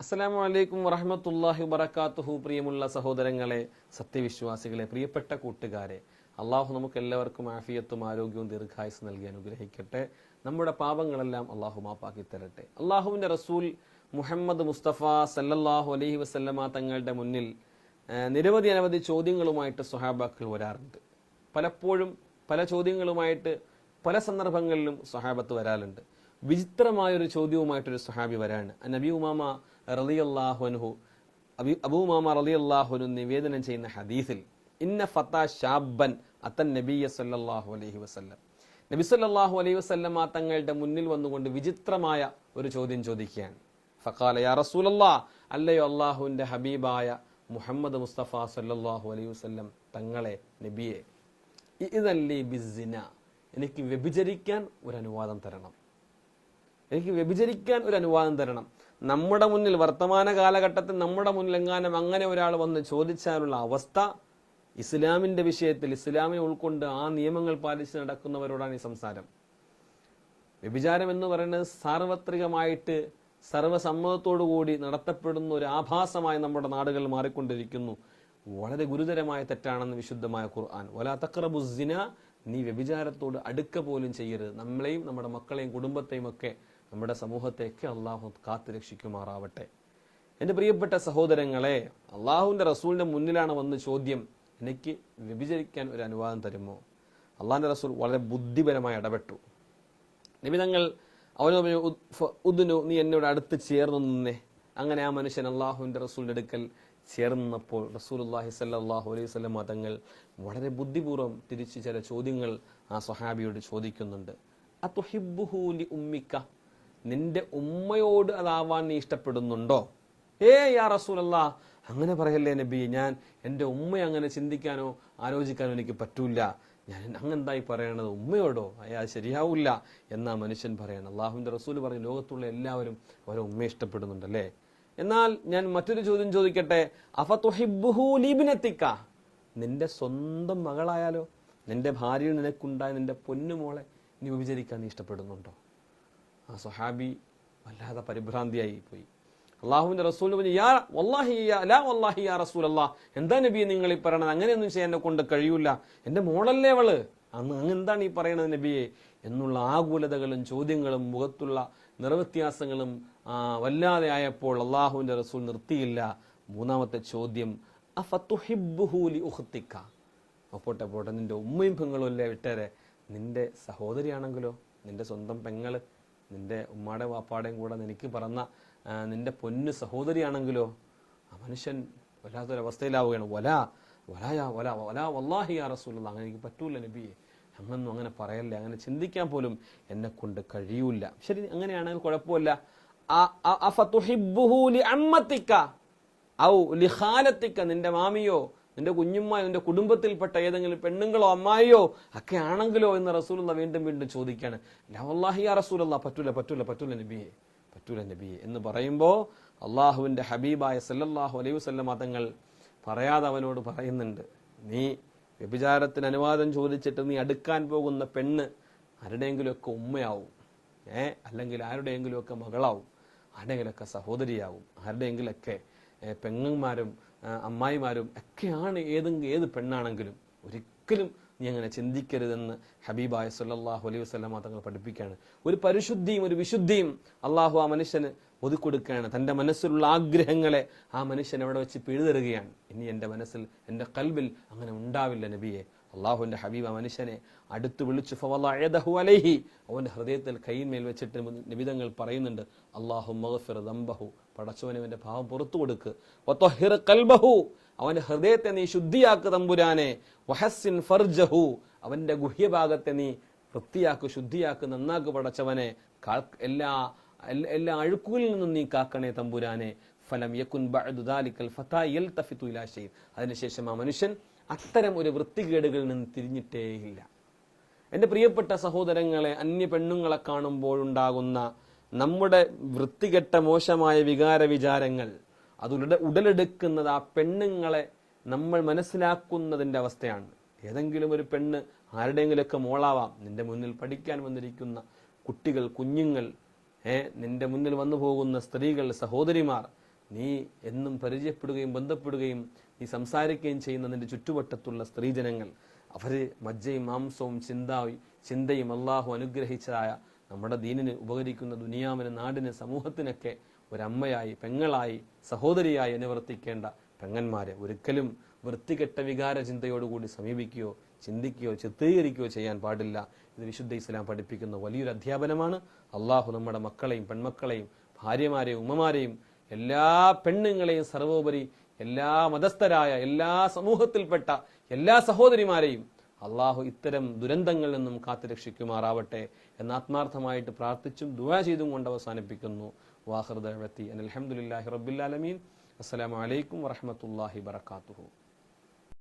അസ്സലാമു അലൈക്കും വറഹമത്തല്ലാഹി വബറകാതുഹു. പ്രിയമുള്ള സഹോദരങ്ങളെ സത്യവിശ്വാസികളെ പ്രിയപ്പെട്ട കൂട്ടുകാരെ അള്ളാഹു നമുക്ക് എല്ലാവർക്കും ആഫിയത്തും ആരോഗ്യവും ദീർഘായുസ് നൽകി അനുഗ്രഹിക്കട്ടെ. നമ്മുടെ പാപങ്ങളെല്ലാം അള്ളാഹു മാപ്പാക്കി തരട്ടെ. അള്ളാഹുവിന്റെ റസൂൽ മുഹമ്മദ് മുസ്തഫ സല്ലല്ലാഹു അലൈഹി വസല്ലമ തങ്ങളുടെ മുന്നിൽ നിരവധി അനവധി ചോദ്യങ്ങളുമായിട്ട് സ്വഹാബാക്കൾ വരാറുണ്ട്. പലപ്പോഴും പല ചോദ്യങ്ങളുമായിട്ട് പല സന്ദർഭങ്ങളിലും സഹാബത്ത് വരാറുണ്ട്. വിചിത്രമായൊരു ചോദ്യവുമായിട്ടൊരു സ്വഹാബി വരാണ്. നബി ഉമാമ റളിയല്ലാഹുഅൻഹു അബി അബൂ ഉമാമ അള്ളാഹുനു നിവേദനം ചെയ്യുന്ന ഹദീസിൽ ഇന്ന ഫത്ത ഷാബൻ അത്തൻ നബിയ സല്ലല്ലാഹു അലൈഹി വസല്ലം. നബി സല്ലല്ലാഹു അലൈഹി വസല്ലമ തങ്ങളുടെ മുന്നിൽ വന്നുകൊണ്ട് വിചിത്രമായ ഒരു ചോദ്യം ചോദിക്കുകയാണ്. ഫക്കാല യാ റസൂലല്ലാ അല്ലയോ അള്ളാഹുവിന്റെ ഹബീബായ മുഹമ്മദ് മുസ്തഫ സല്ലല്ലാഹു അലൈഹി വസ്ല്ലം തങ്ങളെ നബിയെ ഇതല്ലി ബിസിന എനിക്ക് വ്യഭിചരിക്കാൻ ഒരു അനുവാദം തരണം. എനിക്ക് വ്യഭിചരിക്കാൻ ഒരു അനുവാദം തരണം. നമ്മുടെ മുന്നിൽ വർത്തമാന കാലഘട്ടത്തിൽ നമ്മുടെ മുന്നിൽ എങ്ങാനും അങ്ങനെ ഒരാൾ വന്ന് ചോദിച്ചാലുള്ള അവസ്ഥ ഇസ്ലാമിന്റെ വിഷയത്തിൽ ഇസ്ലാമിനെ ഉൾക്കൊണ്ട് ആ നിയമങ്ങൾ പാലിച്ച് നടക്കുന്നവരോടാണ് ഈ സംസാരം. വ്യഭിചാരം എന്ന് പറയുന്നത് സാർവത്രികമായിട്ട് സർവസമ്മതത്തോടു കൂടി നടത്തപ്പെടുന്ന ഒരു ആഭാസമായി നമ്മുടെ നാടുകൾ മാറിക്കൊണ്ടിരിക്കുന്നു. വളരെ ഗുരുതരമായ തെറ്റാണെന്ന് വിശുദ്ധമായ ഖുർആൻ. വലാ തക്രബു സിന നീ വ്യഭിചാരത്തോട് അടുക്ക പോലും ചെയ്യരുത്. നമ്മളെയും നമ്മുടെ മക്കളെയും കുടുംബത്തെയും ഒക്കെ നമ്മുടെ സമൂഹത്തെയൊക്കെ അള്ളാഹു കാത്തു രക്ഷിക്കുമാറാവട്ടെ. എന്റെ പ്രിയപ്പെട്ട സഹോദരങ്ങളെ അള്ളാഹുവിന്റെ റസൂലിന്റെ മുന്നിലാണ് വന്ന് ചോദ്യം എനിക്ക് വ്യഭിചരിക്കാൻ ഒരു അനുവാദം തരുമോ? അള്ളാഹിന്റെ റസൂൽ വളരെ ബുദ്ധിപരമായി ഇടപെട്ടു. നിമിതങ്ങൾ പറഞ്ഞു, ഉദ്നു നീ എന്നോട് അടുത്ത് ചേർന്ന് നിന്നേ. അങ്ങനെ ആ മനുഷ്യൻ അള്ളാഹുവിന്റെ റസൂലിന്റെ അടുക്കൽ ചേർന്നപ്പോൾ റസൂലുല്ലാഹി സല്ലാഹു അലൈഹി വസല്ലം മതങ്ങൾ വളരെ ബുദ്ധിപൂർവം തിരിച്ച് ചില ചോദ്യങ്ങൾ ആ സ്വഹാബിയോട് ചോദിക്കുന്നുണ്ട്. അതുഹിബ്ബുഹു ലി ഉമ്മിക്ക? നിന്റെ ഉമ്മയോട് അതാവാൻ നീ ഇഷ്ടപ്പെടുന്നുണ്ടോ? ഏ യാ റസൂലല്ലാ. അങ്ങനെ പറയല്ലേ നബി ഞാൻ എന്റെ ഉമ്മയെ അങ്ങനെ ചിന്തിക്കാനോ ആലോചിക്കാനോ എനിക്ക് പറ്റൂല. ഞാൻ അങ്ങെന്തായി പറയണത്? ഉമ്മയോടോ? അയാൾ ശരിയാവില്ല എന്നാ മനുഷ്യൻ പറയണം. അള്ളാഹുവിന്റെ റസൂൽ പറഞ്ഞു ലോകത്തുള്ള എല്ലാവരും അവരെ ഉമ്മയെ ഇഷ്ടപ്പെടുന്നുണ്ടല്ലേ? എന്നാൽ ഞാൻ മറ്റൊരു ചോദ്യം ചോദിക്കട്ടെ? അഫത്തുഹിബ്ബുഹു ലീബിനെത്തിക്ക നിന്റെ സ്വന്തം മകളായാലോ? നിന്റെ ഭാര്യയിൽ നിനക്കുണ്ടായ നിന്റെ പൊന്നുമോളെ നീ വിചരിക്കാൻ നീ ഇഷ്ടപ്പെടുന്നുണ്ടോ? ആ സ്വഹാബി വല്ലാതെ പരിഭ്രാന്തിയായി പോയി. അള്ളാഹുവിന്റെ റസൂൽ പറഞ്ഞു യാ വല്ലാഹി ലാ വല്ലാഹി യാ റസൂൽ എന്താ നബി നിങ്ങൾ ഈ പറയണത്? അങ്ങനെയൊന്നും ചെയ്യാൻ എന്നെ കൊണ്ട് കഴിയൂല. എന്റെ മോളല്ലേ അവൾ? അന്ന് അങ്ങെന്താണ് ഈ പറയണത് നബിയെ? എന്നുള്ള ആകുലതകളും ചോദ്യങ്ങളും മുഖത്തുള്ള നിറവ്യത്യാസങ്ങളും വല്ലാതെ ആയപ്പോൾ അള്ളാഹുവിന്റെ റസൂൽ നിർത്തിയില്ല. മൂന്നാമത്തെ ചോദ്യം അഫത്തുഹിബ്ബുഹു ലി ഉഖ്തിക ആ പോട്ടെ പോട്ടെ നിന്റെ ഉമ്മയും പെങ്ങളും അല്ലേ വിട്ടേരെ? നിന്റെ സഹോദരിയാണെങ്കിലോ? നിന്റെ സ്വന്തം പെങ്ങൾ നിന്റെ ഉമ്മാടെ വാപ്പാടെയും കൂടെ നിനക്ക് പറഞ്ഞ നിന്റെ പൊന്നു സഹോദരിയാണെങ്കിലോ? ആ മനുഷ്യൻ വല്ലാത്തൊരവസ്ഥയിലാവുകയാണ്. വല വലായ വല വലാ വല്ലാഹി യാ റസൂലുള്ള അങ്ങനെ എനിക്ക് പറ്റൂല നബിയെ. അങ്ങനൊന്നും അങ്ങനെ പറയല്ലേ അങ്ങനെ ചിന്തിക്കാൻ പോലും എന്നെ കൊണ്ട് കഴിയൂല. ശരി അങ്ങനെയാണെങ്കിൽ കുഴപ്പമില്ല. ഔ നിന്റെ മാമിയോ നിന്റെ കുഞ്ഞുമ്മയോ നിന്റെ കുടുംബത്തിൽപ്പെട്ട ഏതെങ്കിലും പെണ്ണുങ്ങളോ അമ്മായിയോ ഒക്കെ ആണെങ്കിലോ എന്ന് റസൂലുള്ള വീണ്ടും വീണ്ടും ചോദിക്കാണ്. ലവല്ലാഹി യാ റസൂലുള്ള പറ്റൂല പറ്റൂല പറ്റൂല നബിയെ പറ്റൂല നബിയെ എന്ന് പറയുമ്പോൾ അള്ളാഹുവിന്റെ ഹബീബായ സല്ലല്ലാഹു അലൈഹി വസല്ലമ തങ്ങൾ പറയാതെ അവനോട് പറയുന്നുണ്ട് നീ വ്യഭിചാരത്തിന് അനുവാദം ചോദിച്ചിട്ട് നീ അടുക്കാൻ പോകുന്ന പെണ്ണ് ആരുടെയെങ്കിലുമൊക്കെ ഉമ്മയാവും ഏ? അല്ലെങ്കിൽ ആരുടെയെങ്കിലുമൊക്കെ മകളാവും ആരുടെയെങ്കിലൊക്കെ സഹോദരിയാവും ആരുടെയെങ്കിലൊക്കെ പെങ്ങന്മാരും അമ്മായിമാരും ഒക്കെയാണ് ഏതെങ്കിലും ഏത് പെണ്ണാണെങ്കിലും ഒരിക്കലും നീ അങ്ങനെ ചിന്തിക്കരുതെന്ന് ഹബീബായ സല്ലല്ലാഹു അലൈഹി വസല്ലമ തങ്ങൾ പഠിപ്പിക്കുകയാണ്. ഒരു പരിശുദ്ധിയും ഒരു വിശുദ്ധിയും അള്ളാഹു ആ മനുഷ്യന് ഒതുക്കൊടുക്കുകയാണ്. തന്റെ മനസ്സിലുള്ള ആഗ്രഹങ്ങളെ ആ മനുഷ്യൻ അവിടെ വെച്ച് പിഴുതെറുകയാണ് ഇനി എന്റെ മനസ്സിൽ എന്റെ കൽബിൽ അങ്ങനെ ഉണ്ടാവില്ല നബിയെ. അള്ളാഹുവിന്റെ ഹബീബ് മനുഷ്യനെ അടുത്ത് വിളിച്ചു ഫവളഅദഹു അലൈഹി. അവന്റെ ഹൃദയത്തിൽ കൈയിന്മേൽ വെച്ചിട്ട് നിബിതങ്ങൾ പറയുന്നുണ്ട് അള്ളാഹു മഹഫിർ ദംബഹു. പടച്ചവനവന്റെ പാവം പുറത്തു കൊടുക്ക്. അവന്റെ ഹൃദയത്തെ നീ ശുദ്ധിയാക്ക് തമ്പുരാനെ. വഹസിൻ ഫർജഹു. അവന്റെ ഗുഹ്യഭാഗത്തെ നീ വൃത്തിയാക്ക് ശുദ്ധിയാക്ക് നന്നാക്ക് പടച്ചവനെ. എല്ലാ എല്ലാ- അഴുക്കുകളിൽ നിന്നും നീ കാക്കണേ തമ്പുരാനെ. ഫലം യക്കുൻ ബഅദു ദാലിക്കൽ ഫതാ യൽതഫിതു ഇലാ ഷൈഇൻ അതിനുശേഷം ആ മനുഷ്യൻ അത്തരം ഒരു വൃത്തികേടുകളിൽ നിന്ന് തിരിഞ്ഞിട്ടേയില്ല എന്റെ പ്രിയപ്പെട്ട സഹോദരങ്ങളെ അന്യ പെണ്ണുങ്ങളെ കാണുമ്പോഴുണ്ടാകുന്ന നമ്മുടെ വൃത്തികെട്ട മോശമായ വികാര വിചാരങ്ങൾ അത് ഉട ഉടലെടുക്കുന്നത് ആ പെണ്ണുങ്ങളെ നമ്മൾ മനസ്സിലാക്കുന്നതിന്റെ അവസ്ഥയാണ്. ഏതെങ്കിലും ഒരു പെണ്ണ് ആരുടെയെങ്കിലുമൊക്കെ മോളാവാം. നിന്റെ മുന്നിൽ പഠിക്കാൻ വന്നിരിക്കുന്ന കുട്ടികൾ കുഞ്ഞുങ്ങൾ ഏ നിന്റെ മുന്നിൽ വന്നു പോകുന്ന സ്ത്രീകൾ സഹോദരിമാർ നീ എന്നും പരിചയപ്പെടുകയും ബന്ധപ്പെടുകയും നീ സംസാരിക്കുകയും ചെയ്യുന്ന നിന്റെ ചുറ്റുവട്ടത്തുള്ള സ്ത്രീജനങ്ങൾ അവർ മജ്ജയും മാംസവും ചിന്തായും ചിന്തയും അള്ളാഹു അനുഗ്രഹിച്ചതായ നമ്മുടെ ദീനിന് ഉപകരിക്കുന്ന ദുനിയാവിന് നാടിന് സമൂഹത്തിനൊക്കെ ഒരമ്മയായി പെങ്ങളായി സഹോദരിയായി അനുവർത്തിക്കേണ്ട പെങ്ങന്മാരെ ഒരിക്കലും വൃത്തികെട്ട വികാര ചിന്തയോടുകൂടി സമീപിക്കുകയോ ചിന്തിക്കുകയോ ചിത്രീകരിക്കുകയോ ചെയ്യാൻ പാടില്ല. ഇത് വിശുദ്ധ ഇസ്ലാം പഠിപ്പിക്കുന്ന വലിയൊരു അധ്യാപനമാണ്. അള്ളാഹു നമ്മുടെ മക്കളെയും പെൺമക്കളെയും ഭാര്യമാരെയും ഉമ്മമാരെയും എല്ലാ പെണ്ണുങ്ങളെയും സർവോപരി എല്ലാ മതസ്ഥരായ എല്ലാ സമൂഹത്തിൽപ്പെട്ട എല്ലാ സഹോദരിമാരെയും അള്ളാഹു ഇത്തരം ദുരന്തങ്ങളിൽ നിന്നും കാത്തുരക്ഷിക്കുമാറാവട്ടെ എന്ന് ആത്മാർത്ഥമായിട്ട് പ്രാർത്ഥിച്ചും ദുആ ചെയ്തും കൊണ്ട് അവസാനിപ്പിക്കുന്നു. വാഹൃദി അലഹമുല്ലാഹി റബ്ബിൽ ആലമീൻ. അസ്സലാമു അലൈക്കും വറഹമത്തല്ലാഹി വബറകാതുഹു.